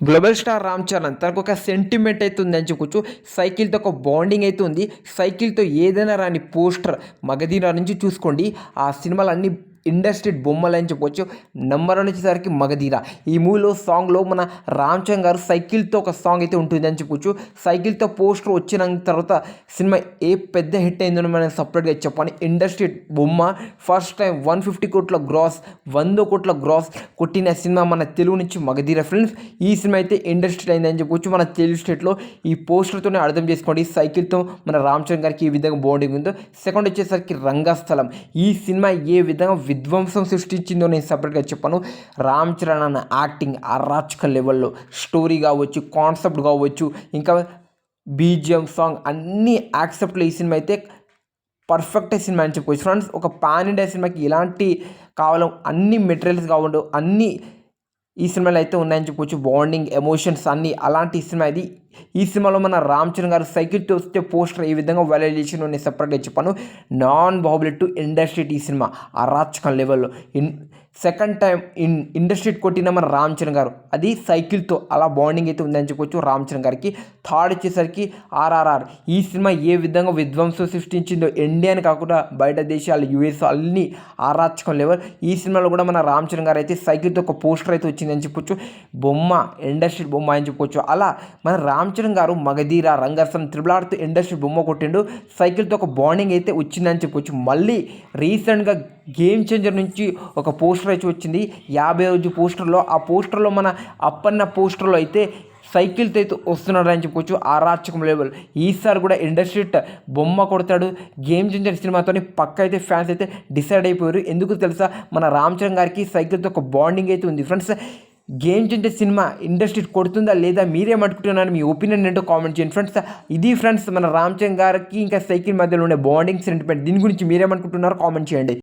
Global star Ram Charan తనకు ఒక sentiment అయితే ఉంది అని చెప్పుకోవచ్చు సైకిల్తో ఒక బాండింగ్ అయితే ఉంది సైకిల్తో ఏదైనా రాని పోస్టర్ మగధీరా నుంచి చూసుకోండి. ఆ సినిమాలు అన్ని ఇండస్ట్రీ బొమ్మలు అని చెప్పొచ్చు. నెంబర్ వన్ వచ్చేసరికి మగధీర. ఈ మూవీలో సాంగ్లో మన రామ్ చరణ్ గారు సైకిల్తో ఒక సాంగ్ అయితే ఉంటుంది అని చెప్పొచ్చు. సైకిల్తో పోస్టర్ వచ్చిన తర్వాత సినిమా ఏ పెద్ద హిట్ అయిందని మనం సపరేట్గా చెప్పాలి. ఇండస్ట్రీ బొమ్మ ఫస్ట్ టైం వన్ ఫిఫ్టీ కోట్ల గ్రాస్ వంద కోట్ల గ్రాస్ కొట్టిన సినిమా మన తెలుగు నుంచి మగధీర ఫిల్మ్స్ ఈ సినిమా అయితే ఇండస్ట్రీ అయిందని చెప్పొచ్చు. మన తెలుగు స్టేట్లో ఈ పోస్టర్తోనే అర్థం చేసుకోండి. సైకిల్తో మన రామ్ చరణ్ గారికి ఈ విధంగా బాండింగ్ ఉందో. సెకండ్ వచ్చేసరికి రంగస్థలం. ఈ సినిమా ఏ విధంగా విధ్వంసం సృష్టించిందో నేను సపరేట్గా చెప్పాను. రామ్ చరణ్ అన్న యాక్టింగ్ అరాచక లెవెల్లో స్టోరీ కావచ్చు కాన్సెప్ట్ కావచ్చు ఇంకా బీజిఎం సాంగ్ అన్ని యాక్సెప్ట్లో ఈ సినిమా అయితే పర్ఫెక్ట్ సినిమా అని చెప్పుకోవచ్చు ఫ్రెండ్స్ ఒక పాన్ ఇండియా సినిమాకి ఎలాంటి కావాలో అన్ని మెటీరియల్స్ కావాలి అన్ని ఈ సినిమాలో అయితే ఉన్నాయని చెప్పొచ్చు. బాండింగ్ ఎమోషన్స్ అన్నీ అలాంటి సినిమా ఇది ఈ సినిమాలో మన రామ్ చరణ్ గారు సైకిల్ వస్తే పోస్టర్ ఏ విధంగా వైరల్ నేను సపరేట్గా చెప్పాను. నాన్ బాహుబలి టు ఇండస్ట్రీ ఈ సినిమా అరాచకం లెవెల్లో in second time in industry కొట్టిన మన రామ్ చరణ్ గారు. అది సైకిల్తో అలా బాండింగ్ అయితే ఉందని చెప్పొచ్చు రామ్ చరణ్ గారికి. థర్డ్ వచ్చేసరికి ఆర్ఆర్ఆర్. ఈ సినిమా ఏ విధంగా విధ్వంసం సృష్టించిందో ఇండియాని కాకుండా బయట దేశాలు యూఎస్ అన్ని ఆరాచకం లెవెల్ ఈ సినిమాలో కూడా మన రామ్ చరణ్ గారు అయితే సైకిల్తో ఒక పోస్టర్ అయితే వచ్చిందని చెప్పొచ్చు. బొమ్మ ఇండస్ట్రీ బొమ్మ అని చెప్పొచ్చు. అలా మన రామ్ చరణ్ గారు మగధీర రంగస్థం త్రిబుల్ ఆర్తో ఇండస్ట్రీ బొమ్మ కొట్టిండు. సైకిల్తో ఒక బాండింగ్ అయితే వచ్చిందని చెప్పొచ్చు. మళ్ళీ రీసెంట్గా గేమ్ చేంజర్ నుంచి ఒక పోస్టర్ అయితే వచ్చింది. యాభై రోజు పోస్టర్లో ఆ పోస్టర్లో మన అప్పన్న పోస్టర్లో అయితే సైకిల్తో అయితే వస్తున్నాడు అని చెప్పొచ్చు. ఆరాచకం లెవెల్ ఈసారి కూడా ఇండస్ట్రీ బొమ్మ కొడతాడు. గేమ్ చేంజర్ సినిమాతో పక్క అయితే ఫ్యాన్స్ అయితే డిసైడ్ అయిపోయారు. ఎందుకు తెలుసా? మన రామ్ చరణ్ గారికి సైకిల్తో ఒక బాండింగ్ అయితే ఉంది. Friends game changer cinema industry కొడుతుందా లేదా మీరేమనుకుంటున్నారు మీ ఒపీనియన్ ఏంటో కామెంట్ చేయండి. ఫ్రెండ్స్ ఇది ఫ్రెండ్స్ మన రామ్ చరణ్ గారికి ఇంకా సైకిల్ మధ్యలో ఉండే బాండింగ్ సెంటిమెంట్ దీని గురించి మీరేమనుకుంటున్నారో కామెంట్ చేయండి.